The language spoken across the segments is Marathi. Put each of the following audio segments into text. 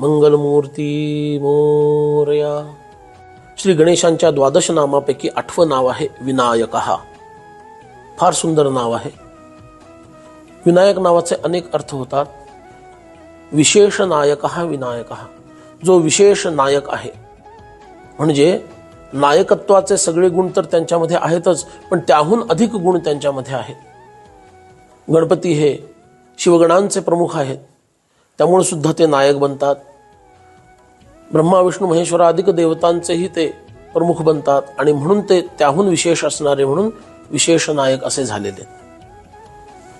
मंगलमूर्ती मोरया. श्री गणेशांच्या द्वादश नामापैकी आठवं नाव आहे विनायक. फार सुंदर नाव आहे. विनायक नावाचे अनेक अर्थ होतात. विशेष नायक हा विनायक. जो विशेष नायक आहे. म्हणजे नायकत्वाचे सगळे गुण तर त्यांच्यामध्ये आहेतच पण त्याहून अधिक गुण त्यांच्यामध्ये आहेत गणपती हे शिवगणांचे प्रमुख आहेत. त्यामुळे सुद्धा ते नायक बनतात. ब्रह्मा विष्णू महेश्वर अधिक देवतांचेही ते प्रमुख बनतात आणि म्हणून ते त्याहून विशेष असणारे म्हणून विशेष नायक असे झालेले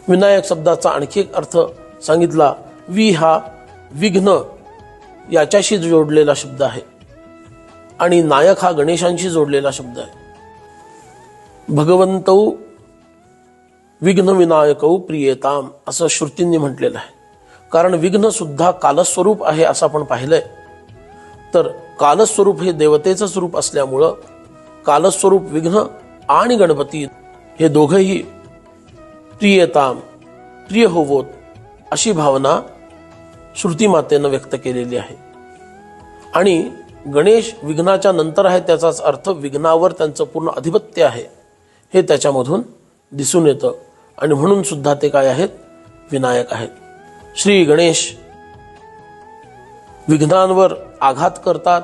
विनायक शब्दाचा आणखी एक अर्थ सांगितला वि हा विघ्न याच्याशी जोडलेला शब्द आहे आणि नायक हा गणेशांशी जोडलेला शब्द आहे. भगवंतौ विघ्न विनायकौ प्रियताम असं श्रुतींनी म्हटलेलं आहे. कारण विघ्न सुद्धा कालस्वरूप आहे असं आपण पाहिलंय. तर कालस्वरूप हे देवतेचं स्वरूप असल्यामुळं कालस्वरूप विघ्न आणि गणपती हे दोघंही प्रियताम प्रिय होवोत अशी भावना श्रुतीमातेनं व्यक्त केलेली आहे. आणि गणेश विघ्नाच्या नंतर आहे त्याचाच अर्थ विघ्नावर त्यांचं पूर्ण अधिपत्य आहे हे त्याच्यामधून दिसून येतं. आणि म्हणून सुद्धा ते काय आहेत? विनायक आहेत. श्री गणेश विघ्नांवर आघात करतात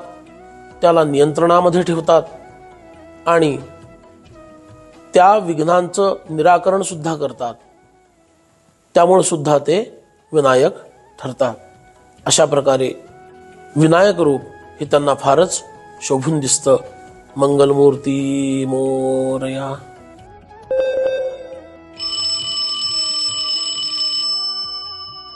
त्याला नियंत्रणामध्ये ठेवतात आणि त्या विघ्नांचं निराकरण सुद्धा करतात. त्यामुळे सुद्धा ते विनायक ठरतात. अशा प्रकारे विनायक रूप हे त्यांना फारच शोभून दिसतं. मंगलमूर्ती मोरया.